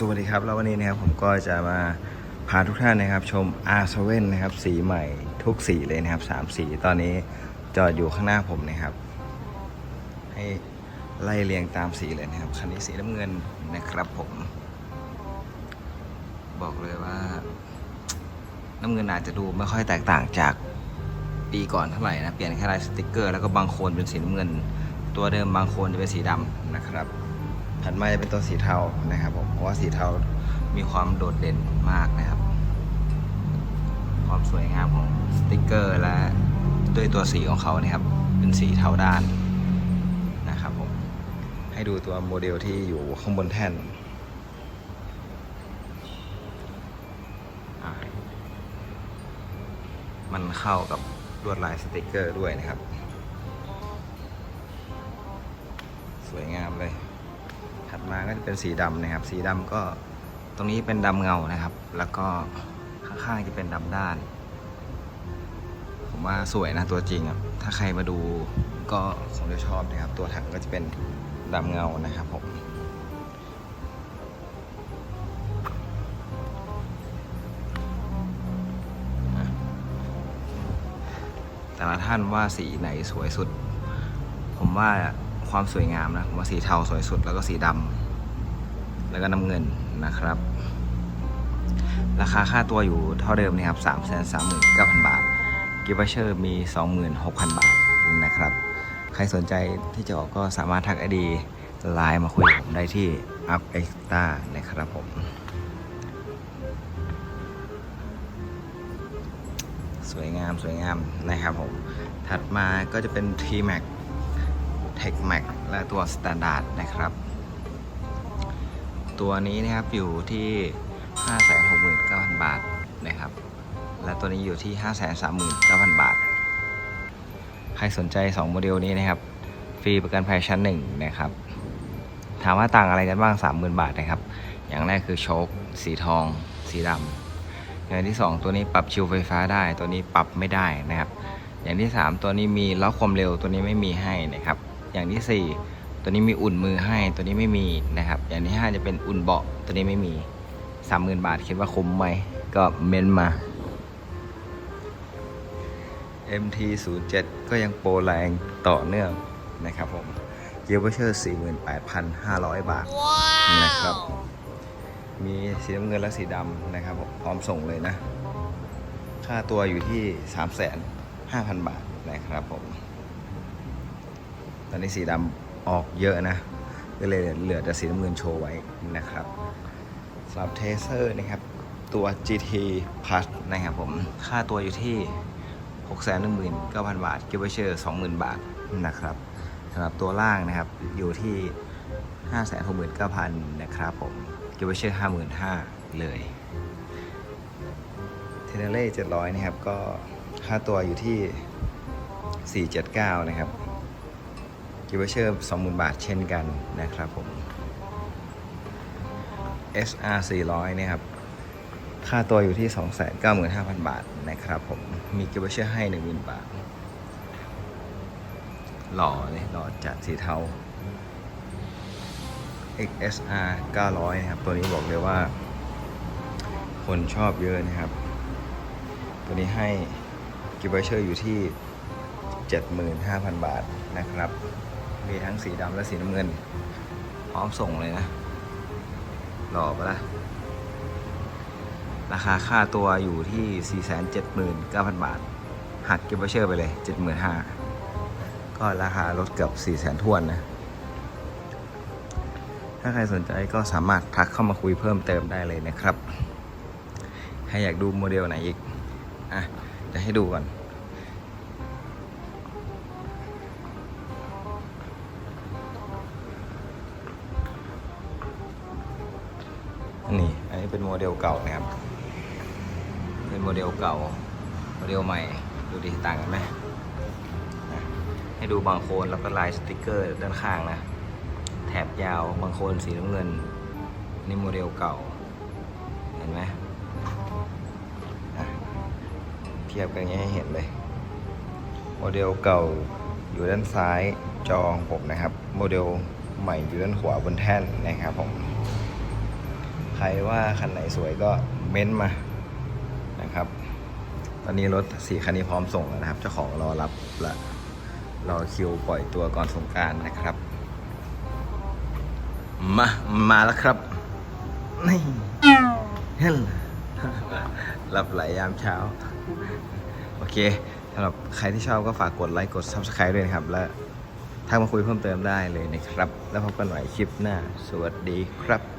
สวัสดีครับ แล้ววันนี้นะครับผมก็จะมาพาทุกท่านนะครับ ชม R7 นะครับ สีใหม่ทุกสีเลยนะครับ 3 สีตอนนี้จอดอยู่ข้างหน้าผมนะครับ ให้ไล่เรียงตามสีเลยนะครับ คันนี้สีน้ำเงินนะครับผม บอกเลยว่า น้ำเงินอาจจะดูไม่ค่อยแตกต่างจากปีก่อนเท่าไหร่นะ เปลี่ยนแค่ลายสติกเกอร์แล้วก็บางโคนเป็นสีน้ำเงิน ตัวเดิมบางโคนจะเป็นสีดำนะครับ ถัดมาจะเป็นตัวสีเทานะครับผมเพราะว่าสีเทามีความโดดเด่นมากนะครับ ความสวยงามของสติกเกอร์ และด้วยตัวสีของเขาเนี่ยครับ เป็นสีเทาด้านนะครับผมให้ดูตัวโมเดลที่อยู่ข้างบนแท่นมันเข้ากับลวดลายสติกเกอร์ด้วยนะครับ สวยงามเลย ถัดมาก็จะเป็นสีดำนะครับ สีดำก็ตรงนี้เป็นดำเงานะครับ แล้วก็ข้างๆจะเป็นดำด้าน ผมว่าสวยนะตัวจริงอะถ้าใครมาดูก็คงจะชอบนะครับ ตัวถังก็จะเป็นดำเงานะครับผมแต่ละท่านว่าสีไหนสวยสุด ผมว่า ความสวยงามนะผมว่าสีเทาสวยสุดแล้วก็สีดำแล้วก็น้ำเงินนะครับ ราคาค่าตัวอยู่เท่าเดิมนะครับ3 3 9 0 0 0 บาทกิฟต์เชอร์มี 26,000 บาทนะครับ ใครสนใจที่จะออกก็สามารถทักไอดีไลน์มาคุยกับผมได้ที่ Up Extra นะครับผม สวยงามสวยงามนะครับผม ถัดมาก็จะเป็น T-Max Tech Max และตัว Standard นะครับ ตัวนี้นะครับอยู่ที่ 569,000 บาทนะครับ และตัวนี้อยู่ที่ 539,000 บาท ใครสนใจ 2 โมเดลนี้นะครับ ฟรีประกันภัยชั้นหนึ่งนะครับ ถามว่าต่างอะไรกันบ้าง 30,000 บาทนะครับ อย่างแรกคือโชคสีทอง สีดำอย่างที่ 2 ตัวนี้ปรับชิวไฟฟ้าได้ ตัวนี้ปรับไม่ได้นะครับอย่างที่ 3 ตัวนี้มีล็อกความเร็วตัวนี้ไม่มีให้นะครับ อย่างที่ 4 ตัวนี้มีอุ่นมือให้ตัวนี้ไม่มีนะครับ อย่างที่ 5 จะเป็นอุ่นเบาะตัวนี้ไม่มี 30,000 บาทคิดว่าคุ้มไหมก็เม้นมา MT 0 7 ก็ยังโปรแรงต่อเนื่องนะครับผมเกียร์เชอร์48,500 บาทนะครับ มีสีน้ำเงินและสีดำนะครับผมพร้อมส่งเลยนะ ค่าตัวอยู่ที่ 3,500,000บาทนะครับผมต อนนี้สีดำออกเยอะนะ ก็เลยเหลือแต่สีน้ำเงินโชว์ไว้นะครับสำหรับเทเซอร์นะครับ ตัว GT Plus นะครับผม ค่าตัวอยู่ที่ 619,000 บาท กิฟต์เชอร์20,000 บาทนะครับสำหรับตัวล่างนะครับอยู่ที่ 569,000นะครับผม กิฟต์เชอร์55,000 เลยเทเนเล่700 นะครับ ก็ค่าตัวอยู่ที่ 479 นะครับ กิฟต์เชอร์20,000 บาทเช่นกันนะครับผม SR 400นะครับ ค่าตัวอยู่ที่ 295,000 บาทนะครับผม มีกิฟต์เชอร์ให้ 10,000 บาท หล่อเลยหล่อจัดสีเทา XSR 900 นะครับ ตัวนี้บอกเลยว่า คนชอบเยอะนะครับ ตัวนี้ให้กิฟต์เชอร์อยู่ที่ 75,000 บาทนะครับ มีทั้งสีดำและสีน้ำเงิน พร้อมส่งเลยนะ หล่อปะล่ะ ราคาค่าตัวอยู่ที่ 479,000 บาท หักเกิฟต์เชอร์ไปเลย 75,000 ก็ราคาลดเกือบ 400,000ทวนนะ ถ้าใครสนใจก็สามารถทักเข้ามาคุยเพิ่มเติมได้เลยนะครับ ใครอยากดูโมเดลไหนอีก อะจะให้ดูก่อน นี่อันนี้เป็นโมเดลเก่านะครับ เป็นโมเดลเก่า โมเดลใหม่ ดูดิต่างกันไหมให้ดูบางโคนแล้วก็ลายสติกเกอร์ด้านข้างนะ แถบยาวบางโคนสีน้ำเงิน นี่โมเดลเก่า เห็นไหมเทียบกันอย่างนี้ให้เห็นเลย โมเดลเก่าอยู่ด้านซ้ายจองผมนะครับ โมเดลใหม่อยู่ด้านขวาบนแท่นนะครับผม ใครว่าคันไหนสวยก็เม้นต์มานะครับ ตอนนี้รถสี่คันนี้พร้อมส่งแล้วนะครับ เจ้าของรอรับละรอคิวปล่อยตัวก่อนสงการนะครับ มา มาแล้วครับ นี่เฮ้ยรับไหลยามเช้า โอเคสำหรับใครที่ชอบก็ฝากกดไลค์กด Subscribe ด้วยนะครับ และทักมาคุยเพิ่มเติมได้เลยนะครับ แล้วพบกันใหม่คลิปหน้า สวัสดีครับ